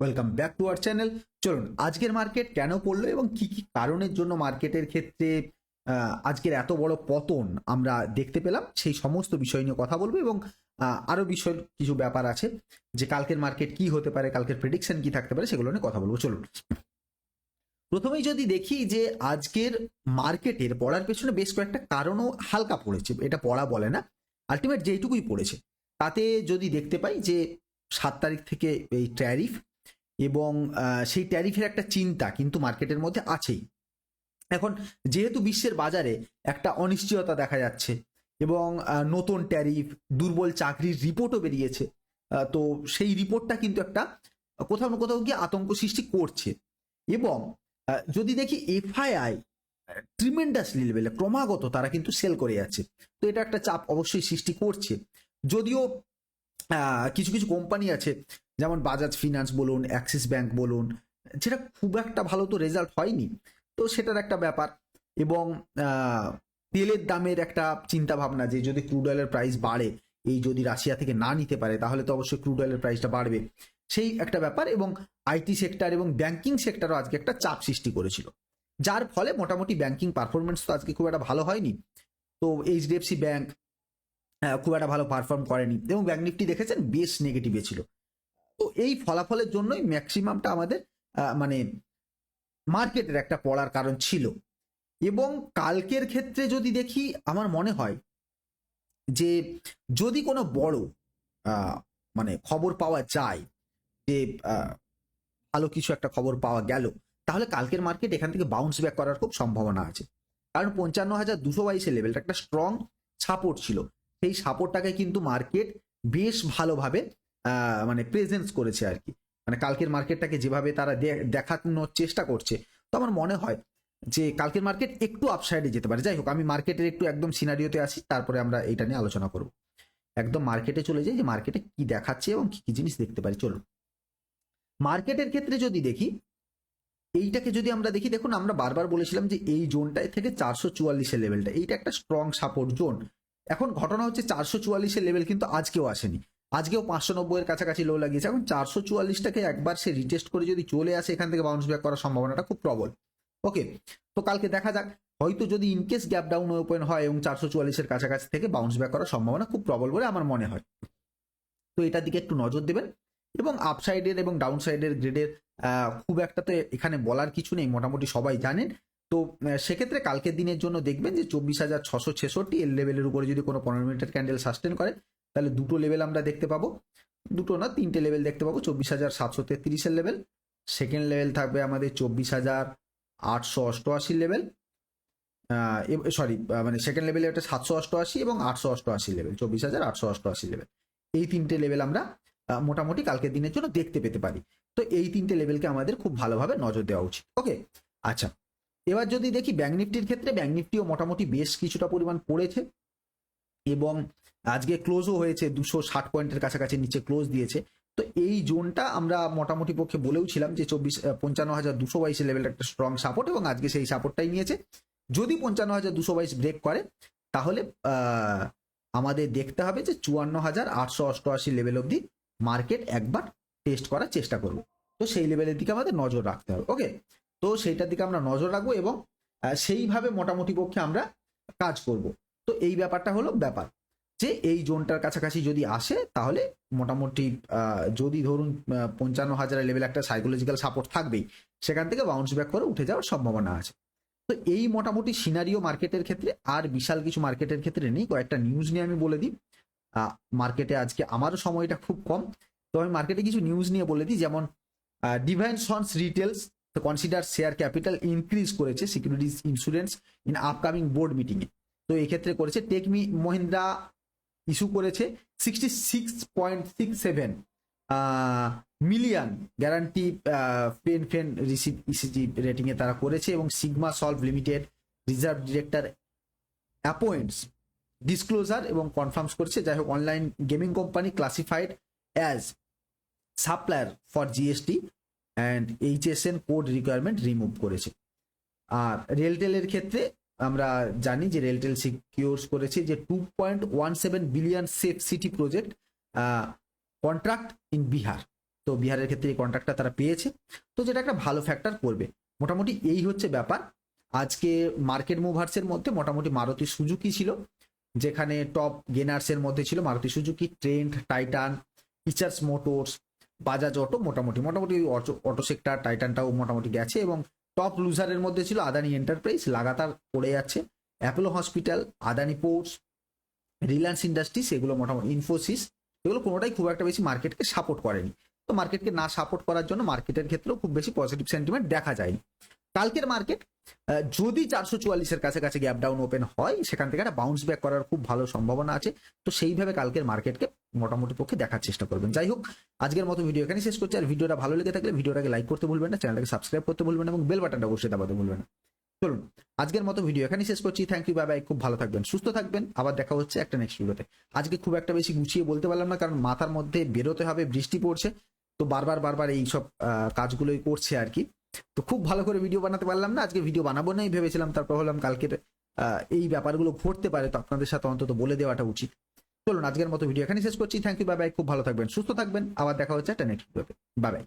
Welcome back to our channel চলুন, আজকের market কেন পড়ল এবং কি কি কারণের জন্য মার্কেটের ক্ষেত্রে আজকের এত বড় পতন আমরা দেখতে পেলাম, সেই সমস্ত বিষয় নিয়ে কথা বলব এবং আরও আরও বিষয়, কিছু ব্যাপার আছে যে কালকের মার্কেট কি হতে পারে, কালকের প্রেডিকশন কি থাকতে পারে, সেগুলো নিয়ে কথা বলব। চলুন। প্রথমেই যদি দেখি যে আজকের মার্কেটের পড়ার পেছনে বেশ কয়েকটা কারণও হালকা পড়েছে, এটা পড়া বলে না আলটিমেট যেইটুকুই পড়েছে, তাতে যদি দেখতে পাই যে সাত তারিখ থেকে এই ট্যারিফ এবং সেই ট্যারিফের একটা চিন্তা কিন্তু মার্কেটের মধ্যে আছেই। এখন যেহেতু বিশ্বের বাজারে একটা অনিশ্চয়তা দেখা যাচ্ছে এবং নতুন ট্যারিফ, দুর্বল চাকরির রিপোর্টও বেরিয়েছে তো সেই রিপোর্টটা কিন্তু একটা, কোথাও না কোথাও গিয়ে আতঙ্ক সৃষ্টি করছে। এবং যদি দেখি এফআইআই ট্রিমেন্ডাসলি লেভেলে ক্রমাগত তারা কিন্তু সেল করে যাচ্ছে। তো এটা একটা চাপ অবশ্যই সৃষ্টি করছে। যদিও কিছু কিছু কোম্পানি আছে যেমন বাজাজ ফিনান্স বলুন অ্যাক্সিস ব্যাংক বলুন যেটা খুব একটা ভালো তো রেজাল্ট হয়নি। তো সেটার একটা ব্যাপার। এবং তেলের দামের একটা চিন্তা ভাবনা যে যদি ক্রুড অয়েলের প্রাইস বাড়ে, এই যদি রাশিয়া থেকে না নিতে পারে, তাহলে তো অবশ্যই ক্রুড অয়েলের প্রাইসটা বাড়বে। সেই একটা ব্যাপার এবং আইটি সেক্টর এবং ব্যাংকিং সেক্টরও আজকে একটা চাপ সৃষ্টি করেছিল। যার ফলে মোটামুটি ব্যাংকিং পারফরমেন্স তো আজকে খুব একটা ভালো হয়নি। তো এইচডিএফসি ব্যাংক খুব একটা ভালো পারফর্ম করেনি। এবং ব্যাংক নিফটি দেখেছেন, বেশ নেগেটিভে ছিল। তো এই ফলাফলের জন্যই ম্যাক্সিমামটা আমাদের মানে মার্কেটের একটা পড়ার কারণ ছিল। এবং কালকের ক্ষেত্রে যদি দেখি, আমার মনে হয় যে যদি কোনো বড় মানে খবর পাওয়া যায় যে ভালো কিছু একটা খবর পাওয়া গেল, তাহলে কালকের মার্কেট এখান থেকে বাউন্স ব্যাক করার খুব সম্ভাবনা আছে। কারণ পঞ্চান্ন হাজার দুশো বাইশের লেভেলটা একটা স্ট্রং সাপোর্ট ছিল। সেই সাপোর্টটাকে কিন্তু মার্কেট বেশ ভালোভাবে মানে প্রেজেন্স করেছে আর কি। মানে কালকের মার্কেটটাকে যেভাবে তারা দেখানোর চেষ্টা করছে, তো আমার মনে হয় যে কালকের মার্কেট একটু আপসাইডে যেতে পারে। যাই হোক, আমি মার্কেটের একটু একদম সিনারিওতে আসি, তারপরে আমরা এটা নিয়ে আলোচনা করব। একদম মার্কেটে চলে যাই যে মার্কেটে কি দেখাচ্ছে এবং কি কি জিনিস দেখতে পারি। চলুন। মার্কেটের ক্ষেত্রে যদি দেখি, এইটাকে যদি আমরা দেখি, দেখুন আমরা বারবার বলেছিলাম যে এই জোনটায় থেকে চারশো চুয়াল্লিশের লেভেলটা এইটা একটা স্ট্রং সাপোর্ট জোন এখন ঘটনা হচ্ছে চারশো চুয়াল্লিশের লেভেল কিন্তু আজকেও আসেনি। আজকেও পাঁচশো নব্বইয়ের কাছাকাছি লো লাগিয়েছে। এখন চারশো চুয়াল্লিশটাকে একবার সে রিটেস্ট করে যদি চলে আসে, এখান থেকে বাউন্স ব্যাক করার সম্ভাবনাটা খুব প্রবল। ওকে তো কালকে দেখা যাক। হয়তো যদি ইনকেস গ্যাপ ডাউন ওপেন হয় এবং চারশো চুয়াল্লিশের কাছাকাছি থেকে বাউন্স ব্যাক করার সম্ভাবনা খুব প্রবল বলে আমার মনে হয়। তো এটার দিকে একটু নজর দেবেন। এবং আপসাইডের এবং ডাউন সাইডের গ্রেডের খুব একটা তো এখানে বলার কিছু নেই, মোটামুটি সবাই জানেন। তো সেক্ষেত্রে কালকের দিনের জন্য দেখবেন যে চব্বিশ হাজার ছশো ছেষট্টি এর লেভেলের উপরে যদি কোনো পনেরো মিনিটের ক্যান্ডেল সাস্টেন করে তাহলে দুটো লেভেল আমরা দেখতে পাবো। দুটো না, তিনটে লেভেল দেখতে পাবো, চব্বিশ হাজার সাতশো তেত্রিশের লেভেল সেকেন্ড লেভেল থাকবে আমাদের চব্বিশ হাজার আটশো অষ্টআশি লেভেল সরি মানে সেকেন্ড লেভেলে একটা সাতশো অষ্টআশি এবং আটশো অষ্টআশি লেভেল চব্বিশ হাজার আটশো অষ্টআশি লেভেল এই তিনটে লেভেল আমরা মোটামুটি কালকের দিনের জন্য দেখতে পেতে পারি। তো এই তিনটে লেভেলকে আমাদের খুব ভালোভাবে নজর দেওয়া উচিত। ওকে আচ্ছা এবার যদি দেখি ব্যাঙ্ক নিফটির ক্ষেত্রে ব্যাঙ্ক নিফটিও মোটামুটি বেশ কিছুটা পরিমাণ পড়েছে। এবং আজকে ক্লোজও হয়েছে, দুশো ষাট পয়েন্টের কাছাকাছি নিচে ক্লোজ দিয়েছে। তো এই জোনটা আমরা মোটামুটি পক্ষে বলেও ছিলাম যে চব্বিশ পঞ্চান্ন হাজার দুশো বাইশের লেভেলটা একটা স্ট্রং সাপোর্ট এবং আজকে সেই সাপোর্টটাই নিয়েছে। যদি পঞ্চান্ন হাজার দুশো বাইশ ব্রেক করে, তাহলে আমাদের দেখতে হবে যে চুয়ান্ন হাজার আটশো অষ্টআশি লেভেল অবধি মার্কেট একবার টেস্ট করার চেষ্টা করবে। তো সেই লেভেলের দিকে আমাদের নজর রাখতে হবে ওকে তো সেইটার দিকে আমরা নজর রাখব এবং সেইভাবে মোটামুটি পক্ষে আমরা কাজ করব। তো এই ব্যাপারটা হলো ব্যাপার। যে এই জোনটার কাছাকাছি যদি আসে, তাহলে মোটামুটি যদি ধরুন পঞ্চান্ন হাজারের লেভেল একটা সাইকোলজিক্যাল সাপোর্ট থাকবেই, সেখান থেকে বাউন্স ব্যাক করে উঠে যাওয়ার সম্ভাবনা আছে। তো এই মোটামুটি সিনারিও মার্কেটের ক্ষেত্রে আর বিশাল কিছু মার্কেটের ক্ষেত্রে নেই, কয়েকটা নিউজ নিয়ে আমি বলে দিই। মার্কেটে আজকে আমারও সময়টা খুব কম, তো আমি মার্কেটে কিছু নিউজ নিয়ে বলে দিই, যেমন divine sons retails consider share capital increase করেছে securities insurance in upcoming board মিটিংয়ে তো এক্ষেত্রে করেছে। টেকমি মহিন্দ্রা ইস্যু করেছে। Sixty six point six seven million guarantee pen ফেন রিসিভ ইসিজি রেটিংয়ে তারা করেছে এবং Sigma Solve limited reserve director appoints disclosure এবং কনফার্মস করছে। যাই হোক online gaming company classified as supplier for GST and HSN code requirement remove করেছে। আর রেলটেলের ক্ষেত্রে আমরা জানি যে রেলটেল সিকিউরস করেছে যে two point one seven billion safe city project contract in Bihar তো বিহারের ক্ষেত্রে এই কন্ট্রাক্টটা তারা পেয়েছে। তো যেটা একটা ভালো ফ্যাক্টর করবে। মোটামুটি এই হচ্ছে ব্যাপার। আজকে মার্কেট মুভার্সের মধ্যে মোটামুটি মারুতি সুজুকি ছিল, যেখানে টপ গেনার্সের মধ্যে ছিল Maruti Suzuki Trent Titan features motors Bajaj auto মোটামুটি। মোটামুটি অটো সেক্টর টাইটানটাও মোটামুটি গেছে এবং টপ লুজারের মধ্যে ছিল আদানি এন্টারপ্রাইজ লাগাতার পড়ে যাচ্ছে। Apollo hospital Adani ports Reliance industries এগুলো মোটামুটি ইনফোসিস এগুলো কোনোটাই খুব একটা বেশি মার্কেটকে সাপোর্ট করেনি। তো মার্কেটকে না সাপোর্ট করার জন্য মার্কেটের ক্ষেত্রেও খুব বেশি পজিটিভ সেন্টিমেন্ট দেখা যায়নি। কালকের মার্কেট যদি চারশো চুয়াল্লিশের কাছাকাছি গ্যাপ ডাউন ওপেন হয়, সেখান থেকে একটা বাউন্স ব্যাক করার খুব ভালো সম্ভাবনা আছে। তো সেইভাবে কালকের মার্কেটকে মোটামুটি পক্ষে দেখার চেষ্টা করবেন। যাই হোক, আজকের মতো ভিডিও এখানে শেষ করছি। আর ভিডিওটা ভালো লেগে থাকলে ভিডিওটাকে লাইক করতে ভুলবেন না চ্যানেলটাকে সাবস্ক্রাইব করতে ভুলবেন না, এবং বেল বাটনটা অবশ্যই দাবাতে ভুলবেন না। চলুন, আজকের মতো ভিডিও এখানে শেষ করছি। থ্যাংক ইউ বাই খুব ভালো থাকবেন, সুস্থ থাকবেন। আবার দেখা হচ্ছে একটা নেক্সট ভিডিওতে আজকে খুব একটা বেশি গুছিয়ে বলতে পারলাম না, কারণ মাথার মধ্যে বেরোতে হবে, বৃষ্টি পড়ছে। তো বারবার বারবার এই সব কাজগুলোই করছে আর কি। তো খুব ভালো করে ভিডিও বানাতে পারলাম না, আজকে ভিডিও বানাবো নাই ভেবেছিলাম, তারপর হলাম কালকের এই ব্যাপারগুলো ঘটতে পারে, তো আপনাদের সাথে অন্তত বলে দেওয়াটা উচিত। চলুন, আজকের মতো ভিডিও এখানে শেষ করছি। থ্যাংক ইউ বাই বাই খুব ভালো থাকবেন, সুস্থ থাকবেন, আবার দেখা হচ্ছে একটা নেক্সট ভিডিওতে বাই বাই